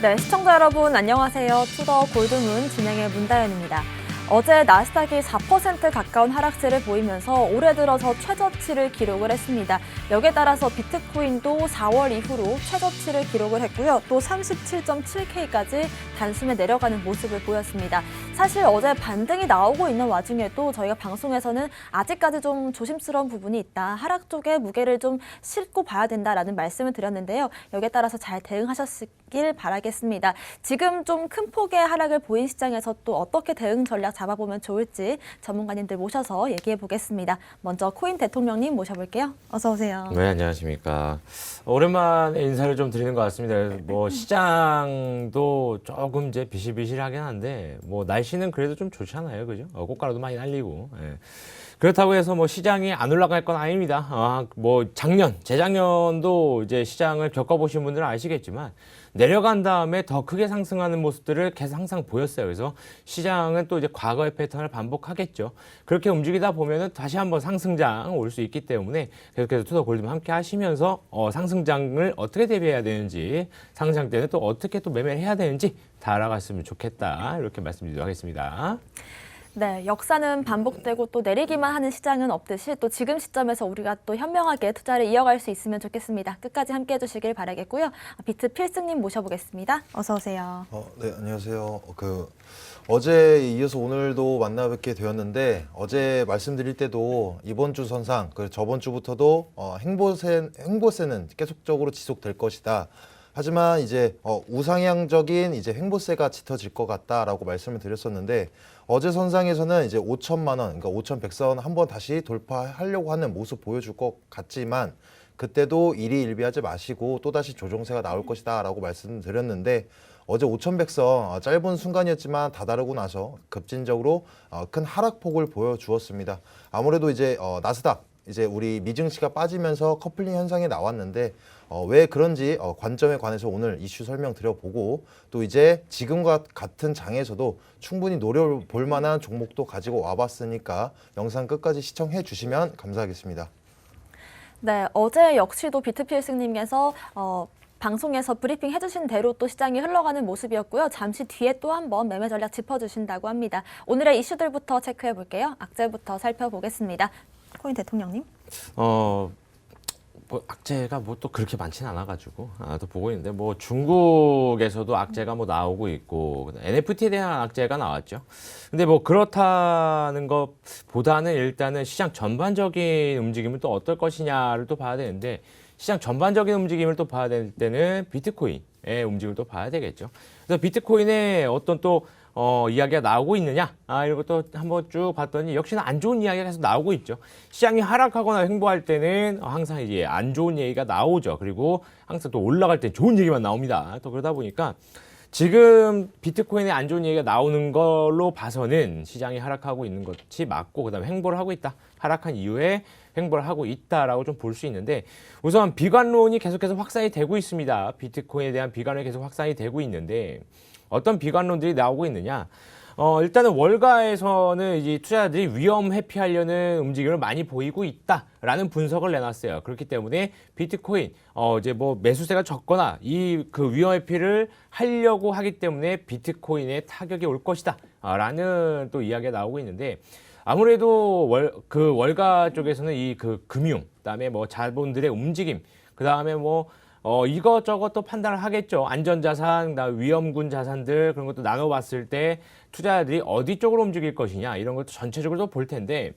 네, 시청자 여러분 안녕하세요. 투더 골드문 진행의 문다연입니다. 어제 나스닥이 4% 가까운 하락세를 보이면서 올해 들어서 최저치를 기록을 했습니다. 여기에 따라서 비트코인도 4월 이후로 최저치를 기록을 했고요. 또 37.7K까지 단숨에 내려가는 모습을 보였습니다. 사실 어제 반등이 나오고 있는 와중에도 저희가 방송에서는 아직까지 좀 조심스러운 부분이 있다. 하락 쪽에 무게를 좀 싣고 봐야 된다라는 말씀을 드렸는데요. 여기에 따라서 잘 대응하셨길 바라겠습니다. 지금 좀 큰 폭의 하락을 보인 시장에서 또 어떻게 대응 전략 잡아보면 좋을지 전문가님들 모셔서 얘기해 보겠습니다. 먼저 코인 대통령님 모셔볼게요. 어서 오세요. 네, 안녕하십니까. 오랜만에 인사를 좀 드리는 것 같습니다. 뭐 시장도 조금 이제 비실비실하긴 한데 뭐 날씨는 그래도 좀 좋잖아요, 그죠? 어, 꽃가루도 많이 날리고. 예. 그렇다고 해서 뭐 시장이 안 올라갈 건 아닙니다. 아, 뭐 작년, 재작년도 이제 시장을 겪어보신 분들은 아시겠지만 내려간 다음에 더 크게 상승하는 모습들을 계속 항상 보였어요. 그래서 시장은 또 이제 과거의 패턴을 반복하겠죠. 그렇게 움직이다 보면은 다시 한번 상승장 올 수 있기 때문에 계속해서 투더 골드만 함께 하시면서 어, 상승장을 어떻게 대비해야 되는지 상승장 때는 또 어떻게 또 매매를 해야 되는지 다 알아갔으면 좋겠다. 이렇게 말씀드리도록 하겠습니다. 네, 역사는 반복되고 또 내리기만 하는 시장은 없듯이 또 지금 시점에서 우리가 또 현명하게 투자를 이어갈 수 있으면 좋겠습니다. 끝까지 함께 해주시길 바라겠고요. 비트 필승님 모셔보겠습니다. 어서 오세요. 어, 네, 안녕하세요. 어, 그 어제 이어서 오늘도 만나 뵙게 되었는데 어제 말씀드릴 때도 이번 주 선상, 그 저번 주부터도 어, 행보세 행보세는 계속적으로 지속될 것이다. 하지만 이제 어, 우상향적인 이제 행보세가 짙어질 것 같다라고 말씀을 드렸었는데 어제 선상에서는 이제 5천만 원, 그러니까 5,100선 한번 다시 돌파하려고 하는 모습 보여줄 것 같지만 그때도 일희일비하지 마시고 또다시 조정세가 나올 것이다 라고 말씀드렸는데 어제 5,100선 짧은 순간이었지만 다다르고 나서 급진적으로 어, 큰 하락폭을 보여주었습니다. 아무래도 이제 어, 나스닥 이제 우리 미증시가 빠지면서 커플링 현상이 나왔는데 어, 왜 그런지 어, 관점에 관해서 오늘 이슈 설명 드려보고 또 이제 지금과 같은 장에서도 충분히 노려볼 만한 종목도 가지고 와봤으니까 영상 끝까지 시청해 주시면 감사하겠습니다. 네, 어제 역시도 비트 필승님께서 어, 방송에서 브리핑 해주신 대로 또 시장이 흘러가는 모습이었고요. 잠시 뒤에 또 한번 매매 전략 짚어주신다고 합니다. 오늘의 이슈들부터 체크해 볼게요. 악재부터 살펴보겠습니다. 코인 대통령님. 어, 뭐 악재가 뭐 또 그렇게 많지는 않아가지고 아, 또 보고 있는데 뭐 중국에서도 악재가 뭐 나오고 있고 NFT에 대한 악재가 나왔죠. 근데 뭐 그렇다는 것보다는 일단은 시장 전반적인 움직임을 또 어떨 것이냐를 또 봐야 되는데 시장 전반적인 움직임을 또 봐야 될 때는 비트코인의 움직임을 또 봐야 되겠죠. 그래서 비트코인의 어떤 또 어, 이야기가 나오고 있느냐? 아, 이런 것도 한번 쭉 봤더니 역시나 안 좋은 이야기가 계속 나오고 있죠. 시장이 하락하거나 횡보할 때는 항상 이제 안 좋은 얘기가 나오죠. 그리고 항상 또 올라갈 때 좋은 얘기만 나옵니다. 또 그러다 보니까 지금 비트코인에 안 좋은 얘기가 나오는 걸로 봐서는 시장이 하락하고 있는 것이 맞고 그다음에 횡보를 하고 있다. 하락한 이후에 횡보를 하고 있다라고 좀 볼 수 있는데 우선 비관론이 계속해서 확산이 되고 있습니다. 비트코인에 대한 비관론이 계속 확산이 되고 있는데 어떤 비관론들이 나오고 있느냐? 어, 일단은 월가에서는 이제 투자자들이 위험 회피하려는 움직임을 많이 보이고 있다라는 분석을 내놨어요. 그렇기 때문에 비트코인, 어, 이제 뭐 매수세가 적거나 이 그 위험 회피를 하려고 하기 때문에 비트코인에 타격이 올 것이다. 아, 라는 또 이야기가 나오고 있는데 아무래도 월, 그 월가 쪽에서는 이 그 금융, 그다음에 뭐 자본들의 움직임, 그다음에 뭐 어, 이것저것 또 판단을 하겠죠. 안전자산, 위험군 자산들 그런 것도 나눠봤을 때 투자자들이 어디 쪽으로 움직일 것이냐 이런 것도 전체적으로 볼 텐데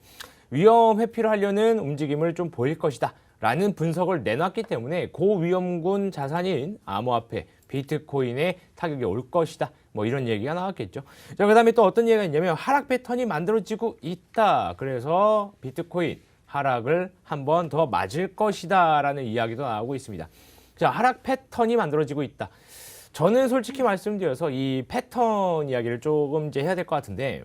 위험 회피를 하려는 움직임을 좀 보일 것이다. 라는 분석을 내놨기 때문에 고위험군 자산인 암호화폐, 비트코인에 타격이 올 것이다. 뭐 이런 얘기가 나왔겠죠. 자, 그 다음에 또 어떤 얘기가 있냐면 하락 패턴이 만들어지고 있다. 그래서 비트코인 하락을 한 번 더 맞을 것이다. 라는 이야기도 나오고 있습니다. 자, 하락 패턴이 만들어지고 있다. 저는 솔직히 말씀드려서 이 패턴 이야기를 조금 이제 해야 될 것 같은데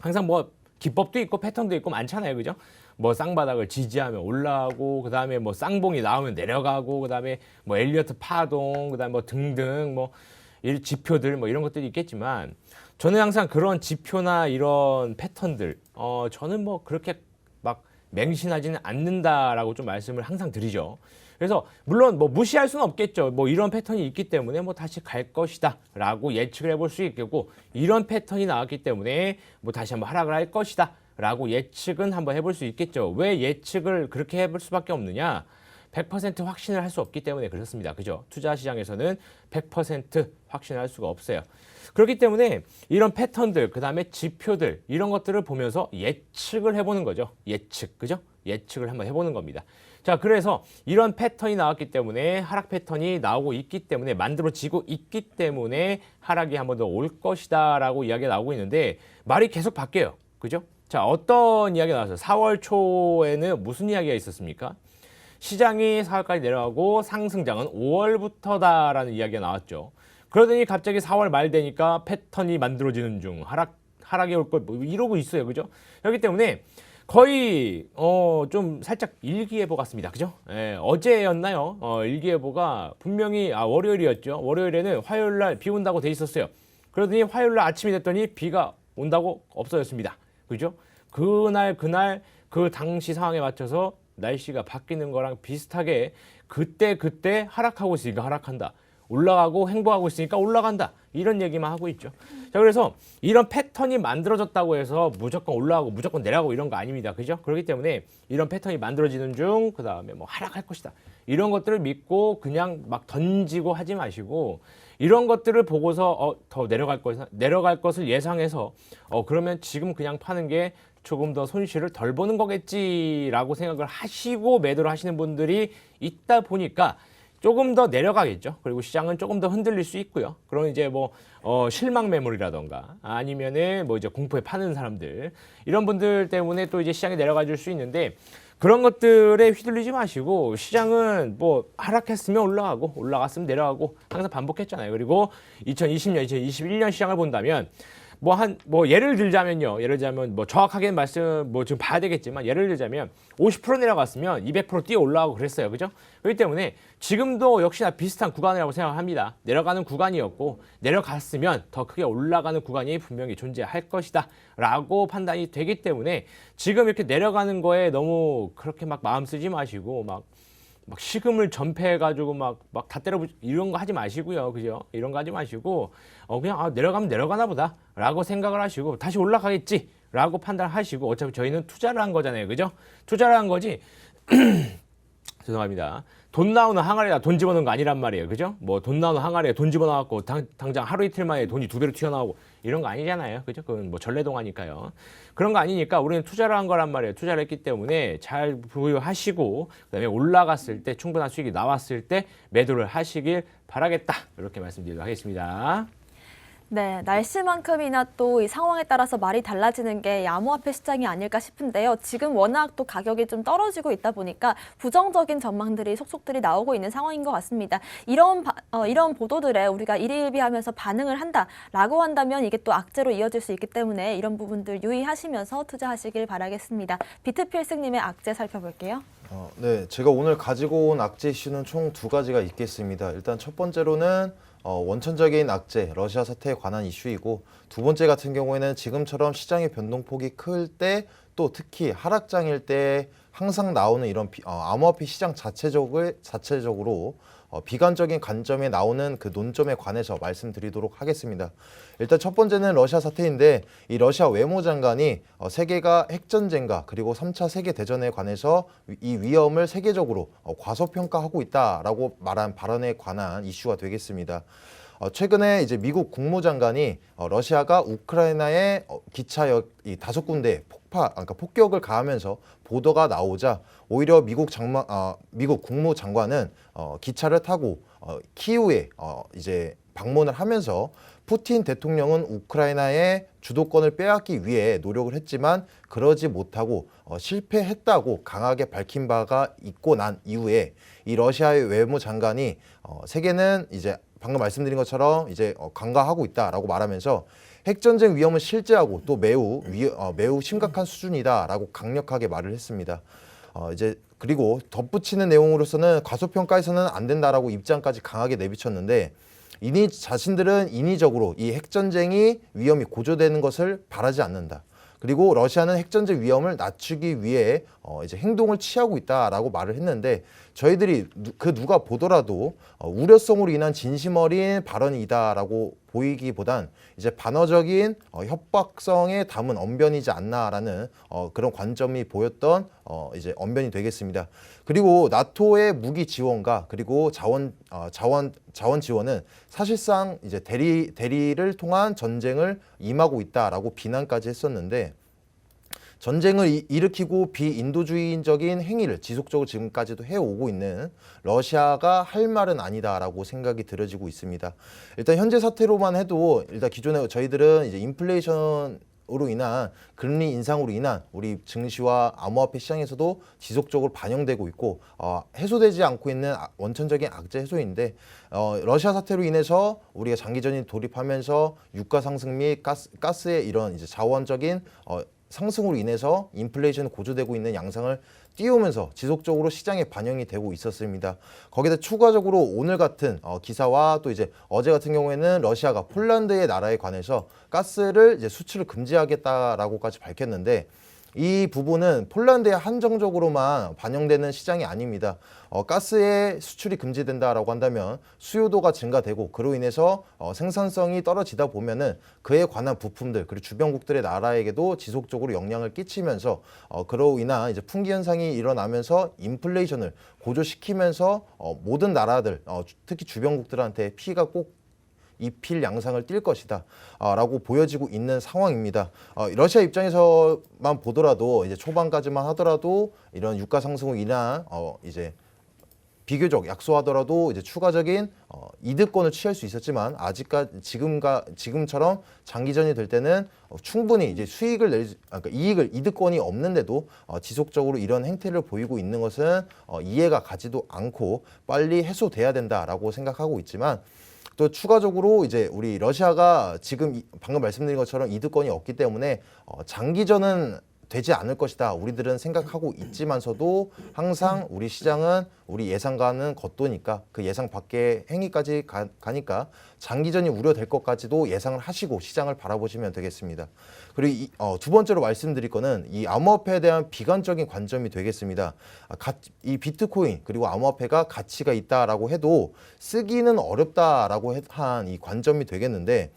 항상 뭐 기법도 있고 패턴도 있고 많잖아요. 그죠? 뭐 쌍바닥을 지지하면 올라가고 그다음에 뭐 쌍봉이 나오면 내려가고 그다음에 뭐 엘리어트 파동 그다음에 뭐 등등 뭐이 지표들 뭐 이런 것들이 있겠지만 저는 항상 그런 지표나 이런 패턴들 어 저는 뭐 그렇게 막 맹신하지는 않는다라고 좀 말씀을 항상 드리죠. 그래서 물론 뭐 무시할 수는 없겠죠. 뭐 이런 패턴이 있기 때문에 뭐 다시 갈 것이다라고 예측을 해볼 수 있겠고 이런 패턴이 나왔기 때문에 뭐 다시 한번 하락을 할 것이다 라고 예측은 한번 해볼 수 있겠죠. 왜 예측을 그렇게 해볼 수밖에 없느냐? 100% 확신을 할 수 없기 때문에 그렇습니다. 그죠? 투자 시장에서는 100% 확신을 할 수가 없어요. 그렇기 때문에 이런 패턴들, 그 다음에 지표들, 이런 것들을 보면서 예측을 해보는 거죠. 예측. 그죠? 예측을 한번 해보는 겁니다. 자, 그래서 이런 패턴이 나왔기 때문에 하락 패턴이 나오고 있기 때문에 만들어지고 있기 때문에 하락이 한 번 더 올 것이다라고 이야기가 나오고 있는데 말이 계속 바뀌어요. 그죠? 자, 어떤 이야기가 나왔어요? 4월 초에는 무슨 이야기가 있었습니까? 시장이 4월까지 내려가고 상승장은 5월부터다라는 이야기가 나왔죠. 그러더니 갑자기 4월 말 되니까 패턴이 만들어지는 중 하락 하락이 올걸뭐 이러고 있어요. 그죠? 그렇기 때문에 거의 어 좀 살짝 일기예보 같습니다. 그죠? 예, 어제였나요? 어 일기예보가 분명히 아 월요일이었죠. 월요일에는 화요일 날 비 온다고 돼 있었어요. 그러더니 화요일 날 아침이 됐더니 비가 온다고 없어졌습니다. 그죠? 그날 그날 그 당시 상황에 맞춰서 날씨가 바뀌는 거랑 비슷하게 그때 그때 하락하고 있으니까 하락한다. 올라가고 행보하고 있으니까 올라간다. 이런 얘기만 하고 있죠. 자, 그래서 이런 패턴이 만들어졌다고 해서 무조건 올라가고 무조건 내려가고 이런 거 아닙니다. 그죠? 그렇기 때문에 이런 패턴이 만들어지는 중, 그 다음에 뭐 하락할 것이다. 이런 것들을 믿고 그냥 막 던지고 하지 마시고 이런 것들을 보고서 어, 더 내려갈 것, 내려갈 것을 예상해서 어, 그러면 지금 그냥 파는 게 조금 더 손실을 덜 보는 거겠지라고 생각을 하시고 매도를 하시는 분들이 있다 보니까 조금 더 내려가겠죠. 그리고 시장은 조금 더 흔들릴 수 있고요. 그럼 이제 뭐 어, 실망 매물이라던가 아니면은 뭐 이제 공포에 파는 사람들 이런 분들 때문에 또 이제 시장이 내려가 줄 수 있는데 그런 것들에 휘둘리지 마시고 시장은 뭐 하락했으면 올라가고 올라갔으면 내려가고 항상 반복했잖아요. 그리고 2020년, 2021년 시장을 본다면 뭐한뭐 예를 들자면요. 예를 들자면 뭐 정확하게 말씀 뭐좀 봐야 되겠지만 예를 들자면 50% 내려갔으면 200% 뛰어 올라가고 그랬어요. 그죠? 그렇기 때문에 지금도 역시나 비슷한 구간이라고 생각합니다. 내려가는 구간이었고 내려갔으면 더 크게 올라가는 구간이 분명히 존재할 것이다. 라고 판단이 되기 때문에 지금 이렇게 내려가는 거에 너무 그렇게 막 마음 쓰지 마시고 막 막 식음을 전폐해가지고 막 막 다 때려 이런 거 하지 마시고요, 그죠? 이런 거 하지 마시고 어 그냥 아 내려가면 내려가나 보다라고 생각을 하시고 다시 올라가겠지라고 판단하시고 어차피 저희는 투자를 한 거잖아요, 그죠? 투자를 한 거지. 죄송합니다. 돈 나오는 항아리에다 돈 집어넣은 거 아니란 말이에요. 그죠? 뭐 돈 나오는 항아리에 돈 집어넣었고 당, 당장 하루 이틀 만에 돈이 두 배로 튀어나오고 이런 거 아니잖아요. 그죠? 그건 뭐 전래동화니까요. 그런 거 아니니까 우리는 투자를 한 거란 말이에요. 투자를 했기 때문에 잘 보유하시고 그다음에 올라갔을 때 충분한 수익이 나왔을 때 매도를 하시길 바라겠다. 이렇게 말씀드리도록 하겠습니다. 네, 날씨만큼이나 또 이 상황에 따라서 말이 달라지는 게 암호화폐 시장이 아닐까 싶은데요. 지금 워낙 또 가격이 좀 떨어지고 있다 보니까 부정적인 전망들이 속속들이 나오고 있는 상황인 것 같습니다. 이런 바- 어, 이런 보도들에 우리가 일희일비하면서 반응을 한다라고 한다면 이게 또 악재로 이어질 수 있기 때문에 이런 부분들 유의하시면서 투자하시길 바라겠습니다. 비트필승님의 악재 살펴볼게요. 어, 네, 제가 오늘 가지고 온 악재 이슈는 총 두 가지가 있겠습니다. 일단 첫 번째로는 어, 원천적인 악재, 러시아 사태에 관한 이슈이고 두 번째 같은 경우에는 지금처럼 시장의 변동폭이 클 때 또 특히 하락장일 때 항상 나오는 이런 비, 어, 암호화폐 시장 자체적을 자체적으로 어, 비관적인 관점에 나오는 그 논점에 관해서 말씀드리도록 하겠습니다. 일단 첫 번째는 러시아 사태인데 이 러시아 외무장관이 어, 세계가 핵전쟁과 그리고 3차 세계 대전에 관해서 위- 이 위험을 세계적으로 어, 과소평가하고 있다라고 말한 발언에 관한 이슈가 되겠습니다. 어, 최근에 이제 미국 국무장관이 어, 러시아가 우크라이나의 어, 기차역 이 다섯 군데 폭파, 아, 그러니까 폭격을 가하면서 보도가 나오자 오히려 미국 장관, 어, 미국 국무장관은 어, 기차를 타고 어, 키우에 어, 이제 방문을 하면서 푸틴 대통령은 우크라이나의 주도권을 빼앗기 위해 노력을 했지만 그러지 못하고 어, 실패했다고 강하게 밝힌 바가 있고 난 이후에 이 러시아의 외무장관이 어, 세계는 이제 방금 말씀드린 것처럼 이제 어, 강화하고 있다라고 말하면서 핵전쟁 위험은 실제하고 또 매우 위, 어, 매우 심각한 수준이다라고 강력하게 말을 했습니다. 어, 이제 그리고 덧붙이는 내용으로서는 과소평가해서는 안 된다라고 입장까지 강하게 내비쳤는데 이니 자신들은 인위적으로 이 핵전쟁이 위험이 고조되는 것을 바라지 않는다. 그리고 러시아는 핵전쟁 위험을 낮추기 위해 어, 이제 행동을 취하고 있다라고 말을 했는데 저희들이 누- 그 누가 보더라도 어, 우려성으로 인한 진심 어린 발언이다라고 보이기보단 이제 반어적인 어, 협박성에 담은 언변이지 않나라는 어, 그런 관점이 보였던 어, 이제 언변이 되겠습니다. 그리고 나토의 무기 지원과 그리고 자원 어, 자원 자원 지원은 사실상 이제 대리 대리를 통한 전쟁을 임하고 있다라고 비난까지 했었는데 전쟁을 이- 일으키고 비인도주의적인 행위를 지속적으로 지금까지도 해오고 있는 러시아가 할 말은 아니다라고 생각이 들어지고 있습니다. 일단 현재 사태로만 해도 일단 기존에 저희들은 이제 인플레이션 으로 인한 금리 인상으로 인한 우리 증시와 암호화폐 시장에서도 지속적으로 반영되고 있고 어, 해소되지 않고 있는 아- 원천적인 악재 해소인데 어, 러시아 사태로 인해서 우리가 장기전이 돌입하면서 유가 상승 및 가스, 가스의 이런 이제 자원적인 어, 상승으로 인해서 인플레이션이 고조되고 있는 양상을 띄우면서 지속적으로 시장에 반영이 되고 있었습니다. 거기다 추가적으로 오늘 같은 어, 기사와 또 이제 어제 같은 경우에는 러시아가 폴란드의 나라에 관해서 가스를 이제 수출을 금지하겠다라고까지 밝혔는데 이 부분은 폴란드에 한정적으로만 반영되는 시장이 아닙니다. 어, 가스의 수출이 금지된다라고 한다면 수요도가 증가되고 그로 인해서 어, 생산성이 떨어지다 보면은 그에 관한 부품들 그리고 주변국들의 나라에게도 지속적으로 영향을 끼치면서 어, 그로 인한 이제 풍기 현상이 일어나면서 인플레이션을 고조시키면서 어, 모든 나라들 어, 주- 특히 주변국들한테 피해가 꼭 입힐 양상을 띌 것이다 아, 라고 보여지고 있는 상황입니다. 어, 러시아 입장에서만 보더라도 이제 초반까지만 하더라도 이런 유가 인한 어, 이제 비교적 약소하더라도 이제 추가적인 어, 이득권을 취할 수 있었지만 아직까지 지금과 지금처럼 장기전이 될 때는 어, 충분히 이제 수익을 낼 아, 그러니까 이익을 이득권이 없는데도 어, 지속적으로 이런 행태를 보이고 있는 것은 어, 이해가 가지도 않고 빨리 해소돼야 된다라고 생각하고 있지만 또 추가적으로 이제 우리 러시아가 지금 이- 방금 말씀드린 것처럼 이득권이 없기 때문에 어, 장기전은 되지 않을 것이다. 우리들은 생각하고 있지만서도 항상 우리 시장은 우리 예상과는 겉도니까 그 예상 밖의 행위까지 가, 가니까 장기전이 우려될 것까지도 예상을 하시고 시장을 바라보시면 되겠습니다. 그리고 이, 어, 두 번째로 말씀드릴 거는 이 암호화폐에 대한 비관적인 관점이 되겠습니다. 아, 가, 이 비트코인 그리고 암호화폐가 가치가 있다라고 해도 쓰기는 어렵다라고 한 이 관점이 되겠는데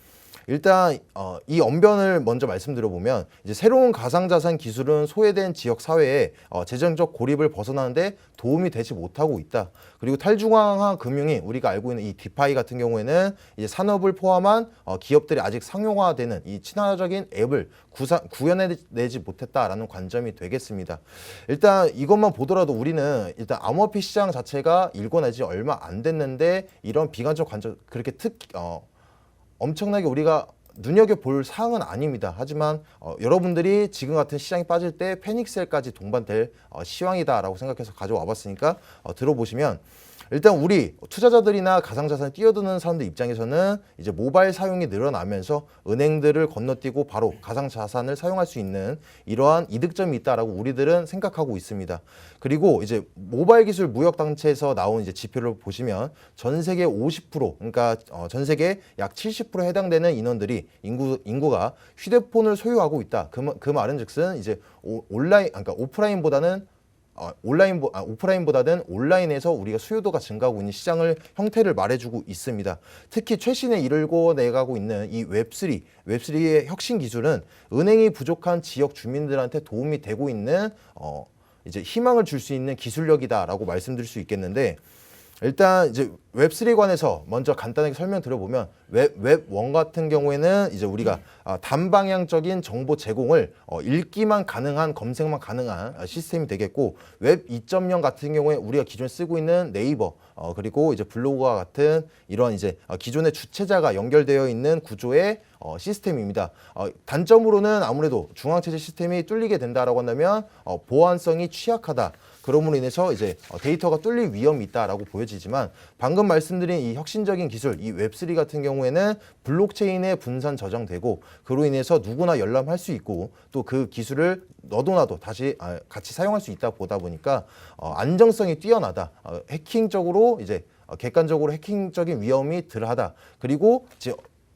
일단 어, 이 언변을 먼저 말씀드려 보면 이제 새로운 가상자산 기술은 소외된 지역 사회에 어, 재정적 고립을 벗어나는데 도움이 되지 못하고 있다. 그리고 탈중앙화 금융이 우리가 알고 있는 이 디파이 같은 경우에는 이제 산업을 포함한 어, 기업들이 아직 상용화되는 이 친화적인 앱을 구사, 구현해내지 못했다라는 관점이 되겠습니다. 일단 이것만 보더라도 우리는 일단 암호화폐 시장 자체가 일궈내지 얼마 안 됐는데 이런 비관적 관점 그렇게 특 어, 엄청나게 우리가 눈여겨 볼 사항은 아닙니다. 하지만 어, 여러분들이 지금 같은 시장에 빠질 때 패닉셀까지 동반될 어, 시황이다라고 생각해서 가져와 봤으니까 어, 들어보시면 일단 우리 투자자들이나 가상자산에 뛰어드는 사람들 입장에서는 이제 모바일 사용이 늘어나면서 은행들을 건너뛰고 바로 가상자산을 사용할 수 있는 이러한 이득점이 있다라고 우리들은 생각하고 있습니다. 그리고 이제 모바일 기술 무역 단체에서 나온 이제 지표를 보시면 전 세계 50% 그러니까 어, 전 세계 약 70% 해당되는 인원들이 인구 인구가 휴대폰을 소유하고 있다. 그, 말- 그 말은즉슨 이제 오, 온라인 그러니까 오프라인보다는 어, 온라인 아, 오프라인보다는 온라인에서 우리가 수요도가 증가하고 있는 시장을 형태를 말해주고 있습니다. 특히 최신에 이르고 내가고 있는 이 웹3 웹3의 혁신 기술은 은행이 부족한 지역 주민들한테 도움이 되고 있는 어, 이제 희망을 줄 수 있는 기술력이다라고 말씀드릴 수 있겠는데 일단 이제 웹3에 관해서 먼저 간단하게 설명드려보면 웹, 웹1 같은 경우에는 이제 우리가 아, 단방향적인 정보 제공을 어, 읽기만 가능한 검색만 가능한 아, 시스템이 되겠고 웹 2.0 같은 경우에 우리가 기존에 쓰고 있는 네이버 어, 그리고 이제 블로그와 같은 이런 이제 어, 기존의 주체자가 연결되어 있는 구조의 어, 시스템입니다. 어, 단점으로는 아무래도 중앙체제 시스템이 뚫리게 된다라고 한다면 어, 보안성이 취약하다. 그럼으로 인해서 이제 어, 데이터가 뚫릴 위험이 있다라고 보여지지만 방금 말씀드린 이 혁신적인 기술, 이 웹3 같은 경우에는 블록체인에 분산 저장되고 그로 인해서 누구나 열람할 수 있고 또 그 기술을 너도 나도 다시 아, 같이 사용할 수 있다 보다 보니까 어, 안정성이 뛰어나다. 어, 해킹적으로 이제 어, 객관적으로 해킹적인 위험이 덜하다. 그리고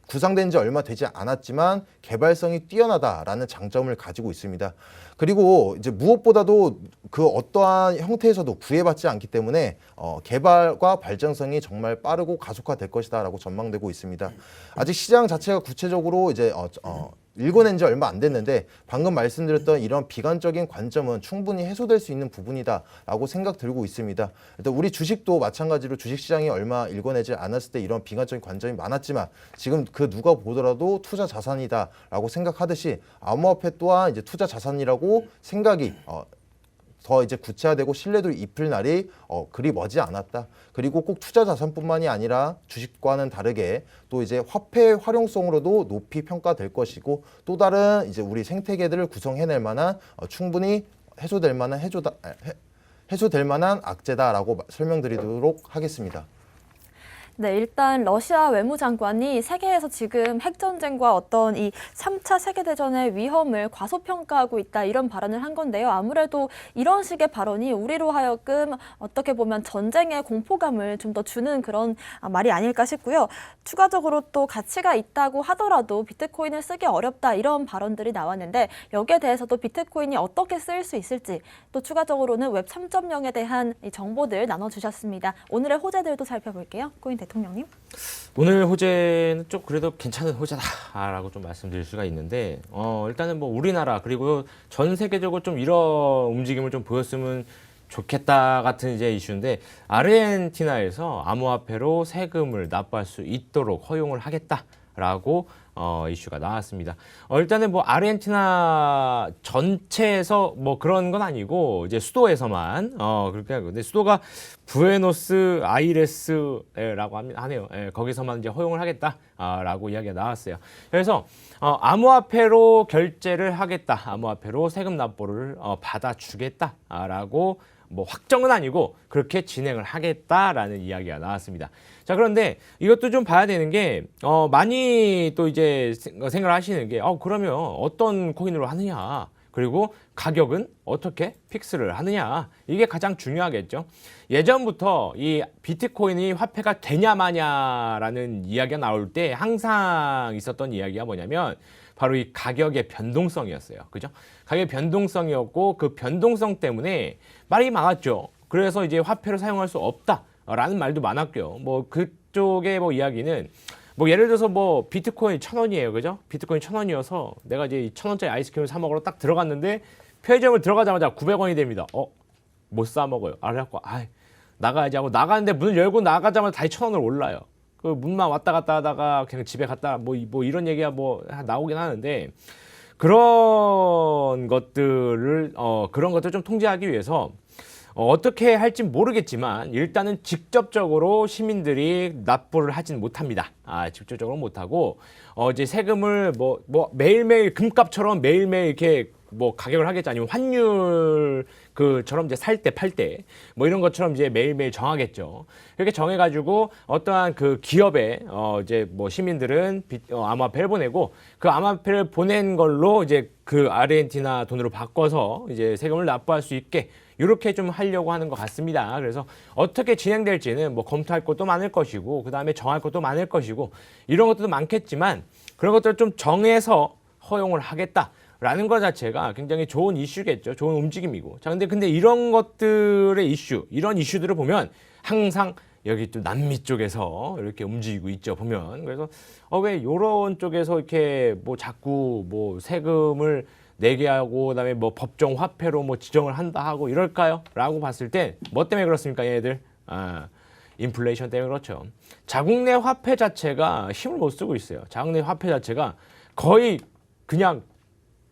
구상된 지 얼마 되지 않았지만 개발성이 뛰어나다라는 장점을 가지고 있습니다. 그리고 이제 무엇보다도 그 어떠한 형태에서도 구애받지 않기 때문에 어, 개발과 발전성이 정말 빠르고 가속화될 것이다라고 전망되고 있습니다. 아직 시장 자체가 구체적으로 이제 어, 어, 읽어낸 지 얼마 안 됐는데 방금 말씀드렸던 이런 비관적인 관점은 충분히 해소될 수 있는 부분이다라고 생각 들고 있습니다. 일단 우리 주식도 마찬가지로 주식 시장이 얼마 읽어내지 않았을 때 이런 비관적인 관점이 많았지만 지금 그 누가 보더라도 투자 자산이다라고 생각하듯이 암호화폐 또한 이제 투자 자산이라고 생각이 어, 더 이제 구체화되고 신뢰도를 입힐 날이 어, 그리 머지 않았다. 그리고 꼭 투자 자산뿐만이 아니라 주식과는 다르게 또 이제 화폐 활용성으로도 높이 평가될 것이고 또 다른 이제 우리 생태계들을 구성해낼 만한 어, 충분히 해소될 만한 해조다 아, 해, 해소될 만한 악재다라고 마- 설명드리도록 하겠습니다. 네, 일단 러시아 외무장관이 세계에서 지금 핵전쟁과 어떤 이 3차 세계대전의 위험을 과소평가하고 있다 이런 발언을 한 건데요. 아무래도 이런 식의 발언이 우리로 하여금 어떻게 보면 전쟁의 공포감을 좀 더 주는 그런 아, 말이 아닐까 싶고요. 추가적으로 또 가치가 있다고 하더라도 비트코인을 쓰기 어렵다 이런 발언들이 나왔는데 여기에 대해서도 비트코인이 어떻게 쓰일 수 있을지 또 추가적으로는 웹 3.0에 대한 이 정보들 나눠주셨습니다. 오늘의 호재들도 살펴볼게요. 코인 대통령님. 오늘 호재는 좀 그래도 괜찮은 호재다라고 좀 말씀드릴 수가 있는데 어 일단은 뭐 우리나라 그리고 전 세계적으로 좀 이런 움직임을 좀 보였으면 좋겠다 같은 이제 이슈인데 아르헨티나에서 암호화폐로 세금을 납부할 수 있도록 허용을 하겠다 라고 어, 이슈가 나왔습니다. 어, 일단은 뭐 아르헨티나 전체에서 뭐 그런 건 아니고 이제 수도에서만 어 그렇게 하고 근데 수도가 부에노스 아이레스라고 하네요. 예, 거기서만 이제 허용을 하겠다라고 이야기가 나왔어요. 그래서 어, 암호화폐로 결제를 하겠다, 암호화폐로 세금 납부를 어, 받아주겠다라고 뭐 확정은 아니고 그렇게 진행을 하겠다라는 이야기가 나왔습니다. 자 그런데 이것도 좀 봐야 되는 게 어, 많이 또 이제 생- 생각을 하시는 게 어, 그러면 어떤 코인으로 하느냐 그리고 가격은 어떻게 픽스를 하느냐 이게 가장 중요하겠죠. 예전부터 이 비트코인이 화폐가 되냐 마냐라는 이야기가 나올 때 항상 있었던 이야기가 뭐냐면 바로 이 가격의 변동성이었어요. 그죠? 가격의 변동성이었고 그 변동성 때문에 말이 많았죠. 그래서 이제 화폐를 사용할 수 없다 라는 말도 많았고요. 뭐 그쪽의 뭐 이야기는 뭐 예를 들어서 뭐 비트코인 천 원이에요. 그죠? 비트코인 천 원이어서 내가 이제 이천 원짜리 아이스크림을 사 먹으러 딱 들어갔는데 편의점을 들어가자마자 900원이 됩니다. 어? 못 사 먹어요. 아, 그래갖고 아 나가야지 하고 나가는데 문을 열고 나가자마자 다시 천 원을 올라요. 그 문만 왔다 갔다 하다가 그냥 집에 갔다 뭐, 이- 뭐 이런 얘기가 뭐 나오긴 하는데 그런 것들을 어 그런 것들 좀 통제하기 위해서 어, 어떻게 할지 모르겠지만 일단은 직접적으로 시민들이 납부를 하진 못합니다. 아, 직접적으로 못하고 어, 이제 세금을 뭐, 뭐 매일매일 금값처럼 매일매일 이렇게 뭐 가격을 하겠지 아니면 환율 그처럼 이제 살 때 팔 때 뭐 이런 것처럼 이제 매일매일 정하겠죠. 이렇게 정해 가지고 어떠한 그 기업에 어 이제 뭐 시민들은 비, 어, 암호화폐를 보내고 그 암호화폐를 보낸 걸로 이제 그 아르헨티나 돈으로 바꿔서 이제 세금을 납부할 수 있게 이렇게 좀 하려고 하는 것 같습니다. 그래서 어떻게 진행될지는 뭐 검토할 것도 많을 것이고 그 다음에 정할 것도 많을 것이고 이런 것도 많겠지만 그런 것들을 좀 정해서 허용을 하겠다. 라는 것 자체가 굉장히 좋은 이슈겠죠. 좋은 움직임이고. 자, 근데 근데 이런 것들의 이슈, 이런 이슈들을 보면 항상 여기 또 남미 쪽에서 이렇게 움직이고 있죠. 보면. 그래서 어, 왜 요런 쪽에서 이렇게 뭐 자꾸 뭐 세금을 내게 하고 그다음에 뭐 법정 화폐로 뭐 지정을 한다 하고 이럴까요? 라고 봤을 때 뭐 때문에 그렇습니까, 얘네들? 아, 인플레이션 때문에 그렇죠. 자국 내 화폐 자체가 힘을 못 쓰고 있어요. 자국 내 화폐 자체가 거의 그냥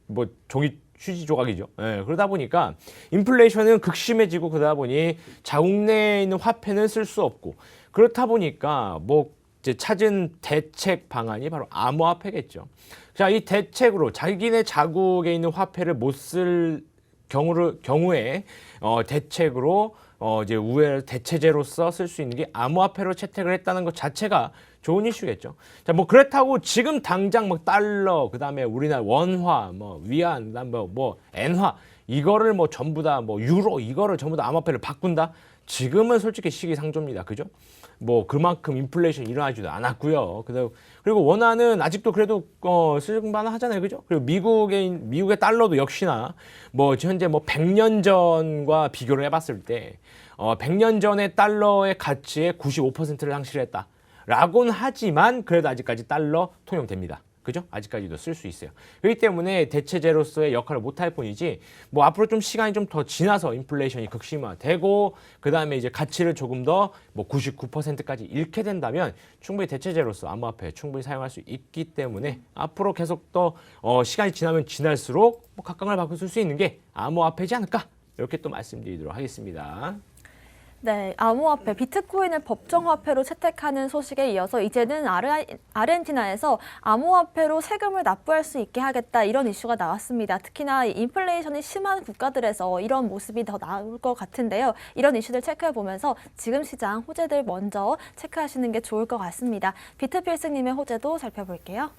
뭐 종이 휴지 조각이죠. 예, 그러다 보니까 인플레이션은 극심해지고 그러다 보니 자국 내에 있는 화폐는 쓸 수 없고 그렇다 보니까 뭐 이제 찾은 대책 방안이 바로 암호화폐겠죠. 자, 이 대책으로 자기네 자국에 있는 화폐를 못 쓸 경우를 경우에 어 대책으로 어 이제 우회 대체제로서 쓸 수 있는 게 암호화폐로 채택을 했다는 것 자체가 좋은 이슈겠죠. 자, 뭐 그렇다고 지금 당장 뭐 달러, 그다음에 우리나라 원화, 뭐 위안, 그다음 뭐, 뭐 엔화 이거를 뭐 전부 다 뭐 유로 이거를 전부 다 암호화폐를 바꾼다. 지금은 솔직히 시기상조입니다. 그죠? 뭐 그만큼 인플레이션 일어나지도 않았고요. 그리고 원화는 아직도 그래도 어 쓸만은 하잖아요. 그죠? 그리고 미국의 미국의 달러도 역시나 뭐 현재 뭐 100년 전과 비교를 해 봤을 때 어 100년 전의 달러의 가치의 95%를 상실했다. 라고는 하지만 그래도 아직까지 달러 통용됩니다. 그죠? 아직까지도 쓸 수 있어요. 그렇기 때문에 대체제로서의 역할을 못할 뿐이지 뭐 앞으로 좀 시간이 좀 더 지나서 인플레이션이 극심화되고 그 다음에 이제 가치를 조금 더 뭐 99%까지 잃게 된다면 충분히 대체제로서 암호화폐 충분히 사용할 수 있기 때문에 앞으로 계속 더 어, 시간이 지나면 지날수록 뭐 각광을 받고 쓸 수 있는 게 암호화폐지 않을까 이렇게 또 말씀드리도록 하겠습니다. 네, 암호화폐 비트코인을 법정화폐로 채택하는 소식에 이어서 이제는 아르, 아르헨티나에서 암호화폐로 세금을 납부할 수 있게 하겠다 이런 이슈가 나왔습니다. 특히나 이 인플레이션이 심한 국가들에서 이런 모습이 더 나올 것 같은데요. 이런 이슈들 체크해 보면서 지금 시장 호재들 먼저 체크하시는 게 좋을 것 같습니다. 비트필승님의 호재도 살펴볼게요.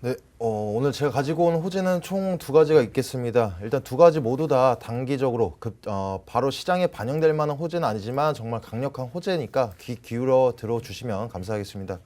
네, 어, 오늘 제가 가지고 온 호재는 총 두 가지가 있겠습니다. 일단 두 가지 모두 다 단기적으로 급, 어, 바로 시장에 반영될 만한 호재는 아니지만 정말 강력한 호재니까 귀 기울여 들어주시면 감사하겠습니다.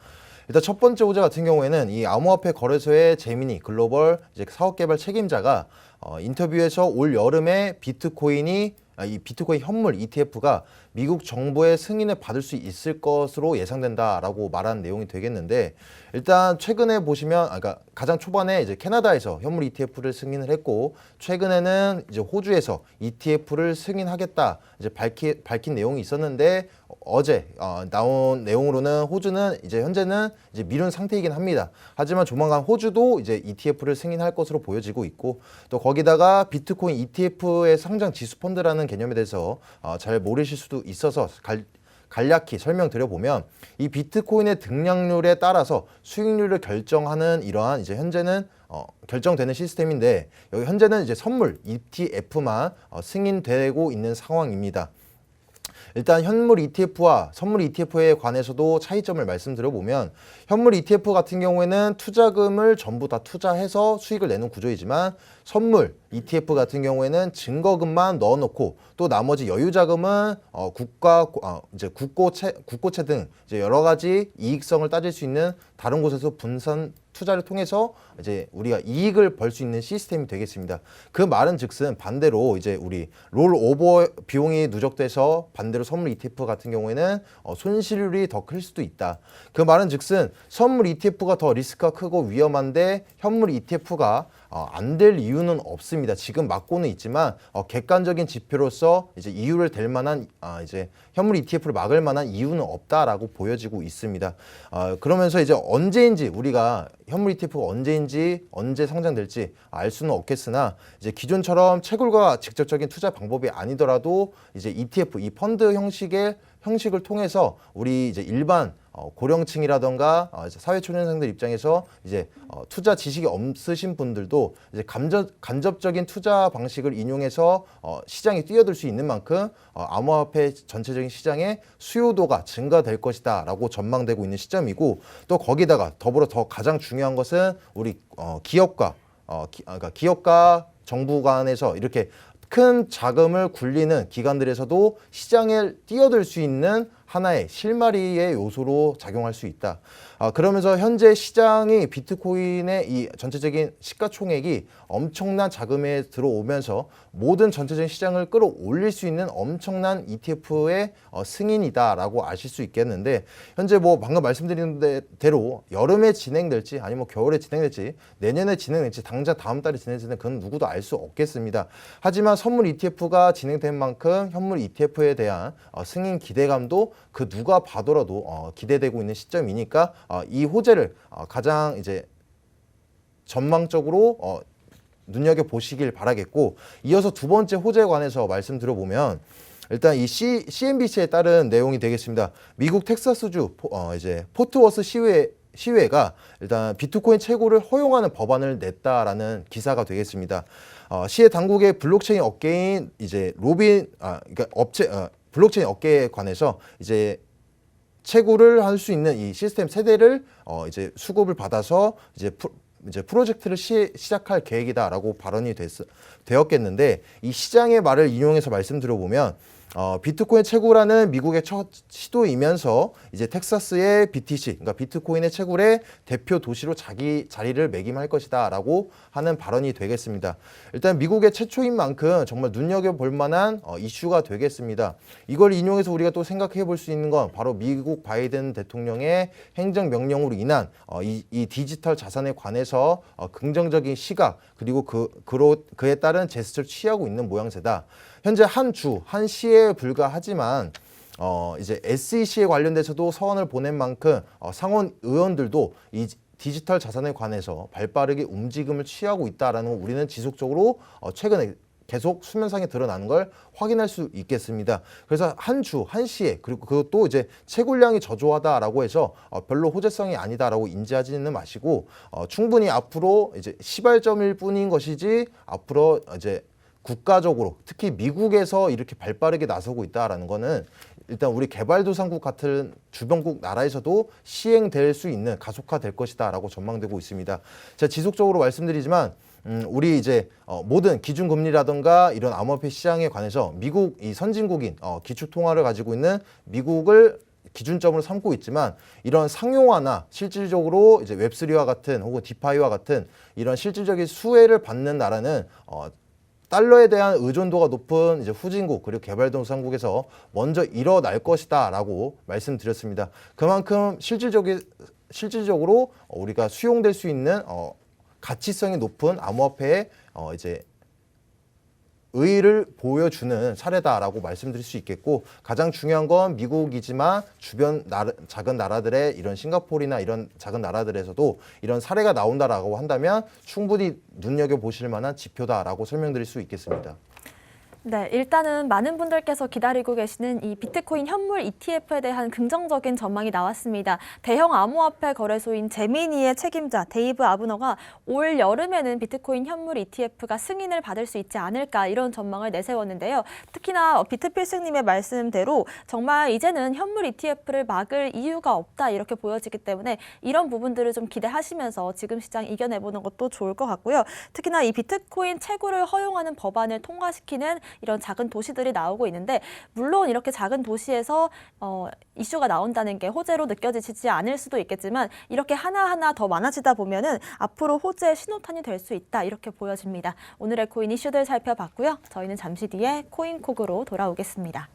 일단 첫 번째 호재 같은 경우에는 이 암호화폐 거래소의 제미니 글로벌 이제 사업 개발 책임자가 어, 인터뷰에서 올 여름에 비트코인이 아, 이 비트코인 현물 ETF가 미국 정부의 승인을 받을 수 있을 것으로 예상된다라고 말한 내용이 되겠는데 일단 최근에 보시면 아, 그러니까 가장 초반에 이제 캐나다에서 현물 ETF를 승인을 했고 최근에는 이제 호주에서 ETF를 승인하겠다 이제 밝히, 밝힌 내용이 있었는데 어제 어, 나온 내용으로는 호주는 이제 현재는 이제 미룬 상태이긴 합니다. 하지만 조만간 호주도 이제 ETF를 승인할 것으로 보여지고 있고 또 거기다가 비트코인 ETF의 상장 지수 펀드라는 개념에 대해서 어, 잘 모르실 수도 있어서 갈, 간략히 설명드려 보면 이 비트코인의 등락률에 따라서 수익률을 결정하는 이러한 이제 현재는 어, 결정되는 시스템인데 여기 현재는 이제 선물 ETF만 어, 승인되고 있는 상황입니다. 일단 현물 ETF와 선물 ETF에 관해서도 차이점을 말씀드려 보면 현물 ETF 같은 경우에는 투자금을 전부 다 투자해서 수익을 내는 구조이지만 선물 ETF 같은 경우에는 증거금만 넣어놓고 또 나머지 여유 자금은 어, 국가 어, 이제 국고채 국고채 등 이제 여러 가지 이익성을 따질 수 있는 다른 곳에서 분산 투자를 통해서 이제 우리가 이익을 벌 수 있는 시스템이 되겠습니다. 그 말은 즉슨 반대로 이제 우리 롤 오버 비용이 누적돼서 반대로 선물 ETF 같은 경우에는 어, 손실률이 더 클 수도 있다. 그 말은 즉슨 선물 ETF가 더 리스크가 크고 위험한데 현물 ETF가 어, 안 될 이유는 없습니다. 지금 막고는 있지만 어, 객관적인 지표로서 이제 이유를 댈 만한 아, 이제 현물 ETF를 막을 만한 이유는 없다라고 보여지고 있습니다. 어, 그러면서 이제 언제인지 우리가 현물 ETF가 언제인지 언제 상장될지 알 수는 없겠으나 이제 기존처럼 채굴과 직접적인 투자 방법이 아니더라도 이제 ETF 이 펀드 형식의 형식을 통해서 우리 이제 일반 어, 고령층이라던가 어, 이제 사회초년생들 입장에서 이제 어, 투자 지식이 없으신 분들도 이제 간접, 간접적인 투자 방식을 인용해서 어, 시장에 뛰어들 수 있는 만큼 어, 암호화폐 전체적인 시장의 수요도가 증가될 것이다 라고 전망되고 있는 시점이고 또 거기다가 더불어 더 가장 중요한 것은 우리 어, 기업과 어, 기, 아, 그러니까 기업과 정부 간에서 이렇게 큰 자금을 굴리는 기관들에서도 시장에 뛰어들 수 있는 하나의 실마리의 요소로 작용할 수 있다. 아, 그러면서 현재 시장이 비트코인의 이 전체적인 시가총액이 엄청난 자금에 들어오면서 모든 전체적인 시장을 끌어올릴 수 있는 엄청난 ETF의 어, 승인이다라고 아실 수 있겠는데 현재 뭐 방금 말씀드린 데- 대로 여름에 진행될지 아니면 뭐 겨울에 진행될지 내년에 진행될지 당장 다음 달에 진행될지는 그건 누구도 알 수 없겠습니다. 하지만 선물 ETF가 진행된 만큼 현물 ETF에 대한 어, 승인 기대감도 그 누가 봐더라도 어, 기대되고 있는 시점이니까 어, 이 호재를 어, 가장 이제 전망적으로 어, 눈여겨 보시길 바라겠고 이어서 두 번째 호재에 관해서 말씀드려 보면 일단 이 C, CNBC에 따른 내용이 되겠습니다. 미국 텍사스주 포, 어, 이제 포트워스 시회 시회가 일단 비트코인 채굴을 허용하는 법안을 냈다라는 기사가 되겠습니다. 어, 시의 당국의 블록체인 업계인 이제 로빈 아 그러니까 업체 어, 블록체인 업계에 관해서 이제 채굴을 할 수 있는 이 시스템 세대를 어 이제 수급을 받아서 이제 프로, 이제 프로젝트를 시, 시작할 계획이다라고 발언이 됐, 되었겠는데 이 시장의 말을 인용해서 말씀드려 보면 어, 비트코인 채굴하는 미국의 첫 시도이면서 이제 텍사스의 BTC, 그러니까 비트코인의 채굴의 대표 도시로 자기 자리를 매김할 것이다라고 하는 발언이 되겠습니다. 일단 미국의 최초인 만큼 정말 눈여겨 볼 만한 어, 이슈가 되겠습니다. 이걸 인용해서 우리가 또 생각해 볼 수 있는 건 바로 미국 바이든 대통령의 행정 명령으로 인한 어, 이, 이 디지털 자산에 관해서 어, 긍정적인 시각 그리고 그 그로 그에 따른 제스처를 취하고 있는 모양새다. 현재 한 주, 한 시에 불과하지만 어 이제 SEC에 관련돼서도 서원을 보낸 만큼 어, 상원 의원들도 이 디지털 자산에 관해서 발빠르게 움직임을 취하고 있다라는 걸 우리는 지속적으로 어, 최근에 계속 수면상에 드러나는 걸 확인할 수 있겠습니다. 그래서 한 주, 한 시에 그리고 그것도 이제 채굴량이 저조하다라고 해서 어, 별로 호재성이 아니다라고 인지하지는 마시고 어, 충분히 앞으로 이제 시발점일 뿐인 것이지 앞으로 이제 국가적으로 특히 미국에서 이렇게 발빠르게 나서고 있다라는 거는 일단 우리 개발도상국 같은 주변국 나라에서도 시행될 수 있는 가속화될 것이다라고 전망되고 있습니다. 제가 지속적으로 말씀드리지만 음, 우리 이제 어, 모든 기준금리라든가 이런 암호화폐 시장에 관해서 미국 이 선진국인 어, 기축통화를 가지고 있는 미국을 기준점으로 삼고 있지만 이런 상용화나 실질적으로 이제 웹3와 같은 혹은 디파이와 같은 이런 실질적인 수혜를 받는 나라는 어, 달러에 대한 의존도가 높은 이제 후진국 그리고 개발도상국에서 먼저 일어날 것이다라고 말씀드렸습니다. 그만큼 실질적인 실질적으로 어, 우리가 수용될 수 있는 어, 가치성이 높은 암호화폐의 어, 이제 의의를 보여주는 사례다라고 말씀드릴 수 있겠고 가장 중요한 건 미국이지만 주변 나라, 작은 나라들의 이런 싱가포르나 이런 작은 나라들에서도 이런 사례가 나온다라고 한다면 충분히 눈여겨 보실 만한 지표다라고 설명드릴 수 있겠습니다. 네, 일단은 많은 분들께서 기다리고 계시는 이 비트코인 현물 ETF에 대한 긍정적인 전망이 나왔습니다. 대형 암호화폐 거래소인 제미니의 책임자 데이브 아브너가 올 여름에는 비트코인 현물 ETF가 승인을 받을 수 있지 않을까 이런 전망을 내세웠는데요. 특히나 비트필승님의 말씀대로 정말 이제는 현물 ETF를 막을 이유가 없다 이렇게 보여지기 때문에 이런 부분들을 좀 기대하시면서 지금 시장 이겨내보는 것도 좋을 것 같고요. 특히나 이 비트코인 채굴을 허용하는 법안을 통과시키는 이런 작은 도시들이 나오고 있는데 물론 이렇게 작은 도시에서 어, 이슈가 나온다는 게 호재로 느껴지지 않을 수도 있겠지만 이렇게 하나하나 더 많아지다 보면은 앞으로 호재의 신호탄이 될 수 있다 이렇게 보여집니다. 오늘의 코인 이슈들 살펴봤고요. 저희는 잠시 뒤에 코인콕으로 돌아오겠습니다.